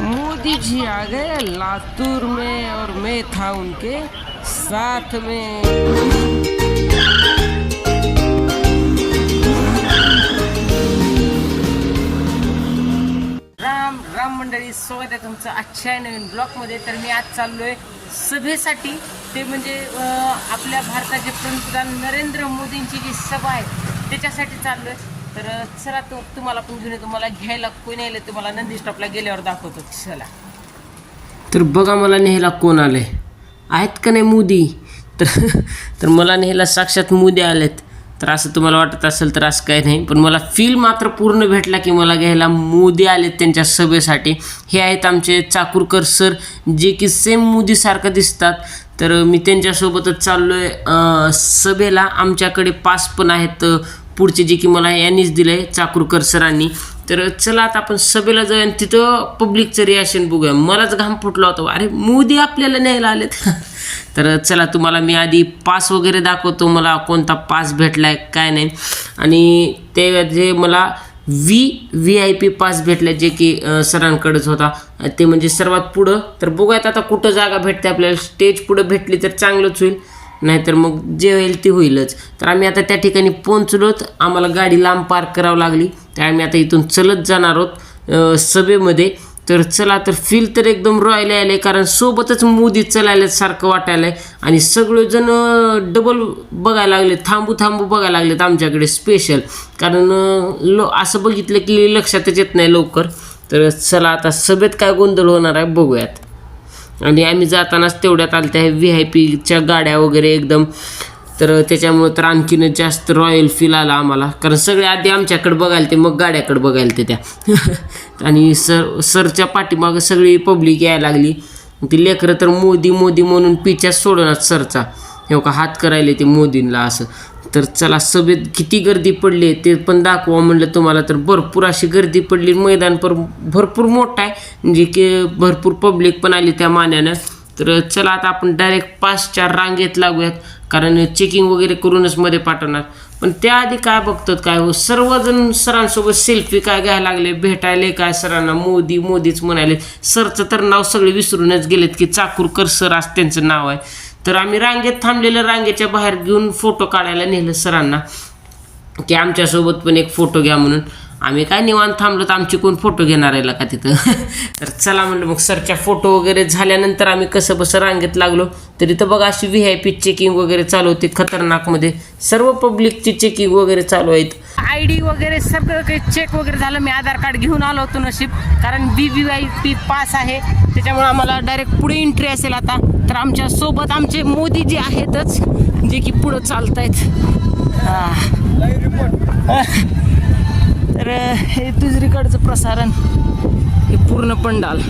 मोदी जी आ गए लातूर में और मैं था उनके साथ में। राम राम मंडळी स्वागत आहे तुमचं आजच्या नवीन ब्लॉकमध्ये तर मी आज चाललोय सभेसाठी. ते म्हणजे आपल्या भारताचे पंतप्रधान नरेंद्र मोदींची जी सभा आहे त्याच्यासाठी चाललोय. तर चला तो तुम्हाला पण घेऊन तुम्हाला घ्यायला कोण यायला तुम्हाला नंदी स्टॉपला गेल्यावर दाखवतो. चला. तर बघा मला न्यायला कोण आले आहेत का नाही मोदी? तर तर मला न्यायला साक्षात मोदी आलेत. तर असं तुम्हाला वाटत असेल तर असं काही नाही. पण मला फील मात्र पूर्ण भेटला की मला घ्यायला मोदी आलेत त्यांच्या सभेसाठी. हे आहेत आमचे चाकूरकर सर जे की सेम मोदीसारखं दिसतात. तर मी त्यांच्यासोबतच चाललो आहे सभेला आमच्याकडे पास पण आहेत पुढचे जे की मला यांनीच दिलं आहे चाकूरकर सरांनी. तर चला आता आपण सभेला जाऊया आणि तिथं पब्लिकचं रिॲक्शन बघूया. मलाच घाम फुटला होता. अरे मोदी आपल्याला न्यायला आलेत. तर चला तुम्हाला मी आधी पास वगैरे दाखवतो मला कोणता पास भेटला आहे काय नाही. आणि ते जे मला V V I P pass भेटला जे की सरांकडेच होता. ते म्हणजे सर्वात पुढं. तर बघूयात आता कुठं जागा भेटते आपल्याला. स्टेज पुढं भेटली तर चांगलंच होईल. नाहीतर मग जे होईल ते होईलच. तर आम्ही आता त्या ठिकाणी पोहोचलोत. आम्हाला गाडी लांब पार्क करावं लागली. तर आम्ही आता इथून चलत जाणार आहोत सभेमध्ये. तर चला तर फील तर एकदम रॉयल आले कारण सोबतच मोदी चलायला सारखं वाटायला आणि सगळेजण डबल बघायला लागले थांबू थांबू बघायला लागलेत आमच्याकडे स्पेशल कारण लो असं बघितलं की लक्षातच येत नाही लवकर. तर चला आता सभेत काय गोंधळ होणार आहे बघूयात. आणि आम्ही जातानाच तेवढ्यात आल्या त्या व्ही आय पीच्या गाड्या वगैरे एकदम. तर त्याच्यामुळं तर आणखीनच जास्त रॉयल फील आला आम्हाला. कारण सगळे आधी आमच्याकडे बघायला ते मग गाड्याकडे बघायला ते त्या. आणि सर सरच्या पाठीमागं सगळी पब्लिक यायला लागली. ती लेकरं तर मोदी मोदी म्हणून पिच्याच सोडणार सरचा. हे का हात करायला ते मोदींना असं. तर चला सभेत किती गर्दी पडली ते पण दाखवा म्हणलं तुम्हाला. तर भरपूर अशी गर्दी पडली. मैदान पर भरपूर मोठं आहे. म्हणजे की भरपूर पब्लिक पण आली त्या मान्यानं. तर चला आता आपण डायरेक्ट पाच चार रांगेत लागूयात. कारण चेकिंग वगैरे करूनच मध्ये पाठवणार. पण त्याआधी काय बघतात काय हो? सर्वजण सरांसोबत सेल्फी काय घ्यायला लागले? भेटायले काय सरांना? मोदी मोदीच म्हणाले. सरचं तर नाव सगळे विसरूनच गेलेत की चाकूरकर सर असं त्यांचं नाव आहे. तर आम्ही रांगेत थांबलेलं रांगेच्या बाहेर घेऊन फोटो काढायला नेलं सरांना. की आमच्यासोबत पण एक फोटो घ्या म्हणून. आम्ही काय निवांत थांबलो तर आमची कोण फोटो घेणार आहे का तिथं? तर चला म्हणलं मग सरच्या फोटो वगैरे झाल्यानंतर आम्ही कसं बसं रांगेत लागलो. तरी तर बघा अशी व्ही आय पी चेकिंग वगैरे चालू होती खतरनाकमध्ये. सर्व पब्लिकची चेकिंग वगैरे चालू आहेत. आय डी वगैरे सगळं काही चेक वगैरे झालं. मी आधार कार्ड घेऊन आलो होतो नशीब. कारण B V I P pass आहे. त्याच्यामुळे आम्हाला डायरेक्ट पुढे एंट्री असेल आता. तर आमच्यासोबत आमचे मोदी जे आहेतच जे की पुढं चालत आहेत तर हे दुसरीकडचं प्रसारण हे पूर्ण पंडाल.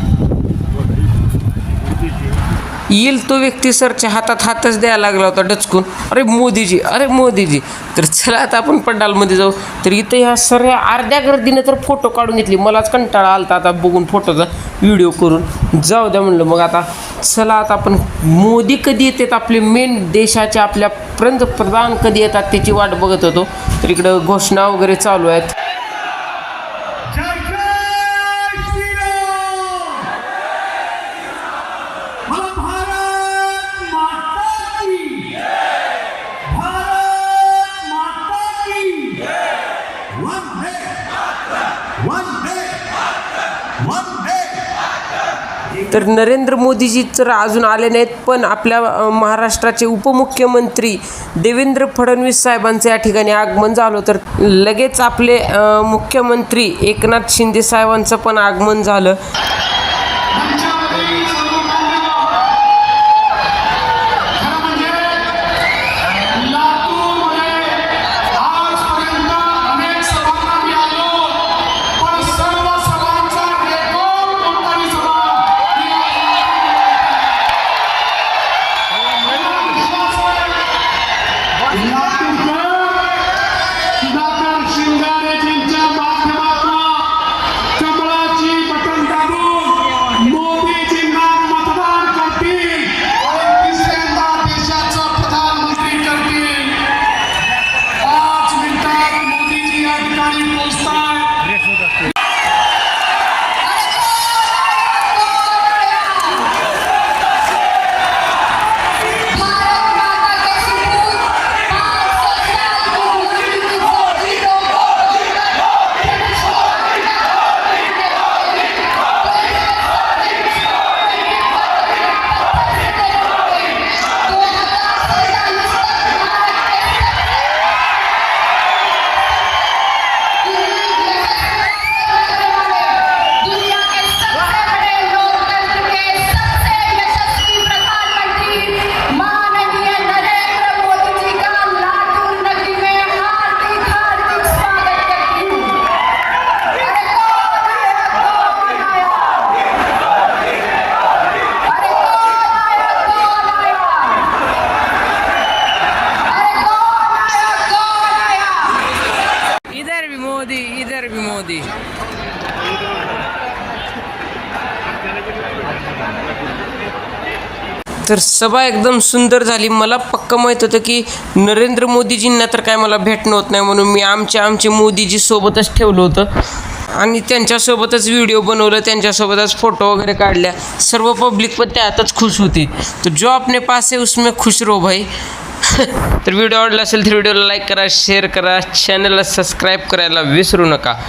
येईल तो व्यक्ती सरच्या हातात हातच द्यायला लागला होता डचकून. अरे मोदीजी अरे मोदीजी. तर चला आता आपण पंडालमध्ये जाऊ. तर इथं ह्या सर्व अर्ध्या गर्दीने तर फोटो काढून घेतली. मलाच कंटाळा आलता आता बघून फोटोचा व्हिडिओ करून. जाऊ द्या म्हणलं मग आता. चला आता आपण मोदी कधी येतात? आपले मेन देशाचे आपल्या पंतप्रधान कधी येतात त्याची वाट बघत होतो. तर इकडं घोषणा वगैरे चालू आहेत. Tell तर नरेंद्र मोदीजी तर अजून आले नाहीत पण आपल्या महाराष्ट्राचे उपमुख्यमंत्री देवेंद्र फडणवीस साहेबांचं या ठिकाणी आगमन झालं तर लगेच आपले मुख्यमंत्री एकनाथ शिंदे साहेबांचं पण आगमन झालं. तर सभा एकदम सुंदर झाली. मला पक्क माहीत होतं की नरेंद्र मोदीजींना तर काय मला भेटणं होत नाही म्हणून मी आमच्या आमचे मोदीजी सोबतच ठेवलं होतं. आणि त्यांच्यासोबतच व्हिडिओ बनवलं त्यांच्यासोबतच फोटो वगैरे काढल्या. सर्व पब्लिक पण त्यातच खुश होती. तर जो आपने पास आहे उसमें खुश रो भाई. तर व्हिडिओ आवडला असेल तर व्हिडिओला लाईक करा शेअर करा. चॅनलला सबस्क्राईब करायला विसरू नका.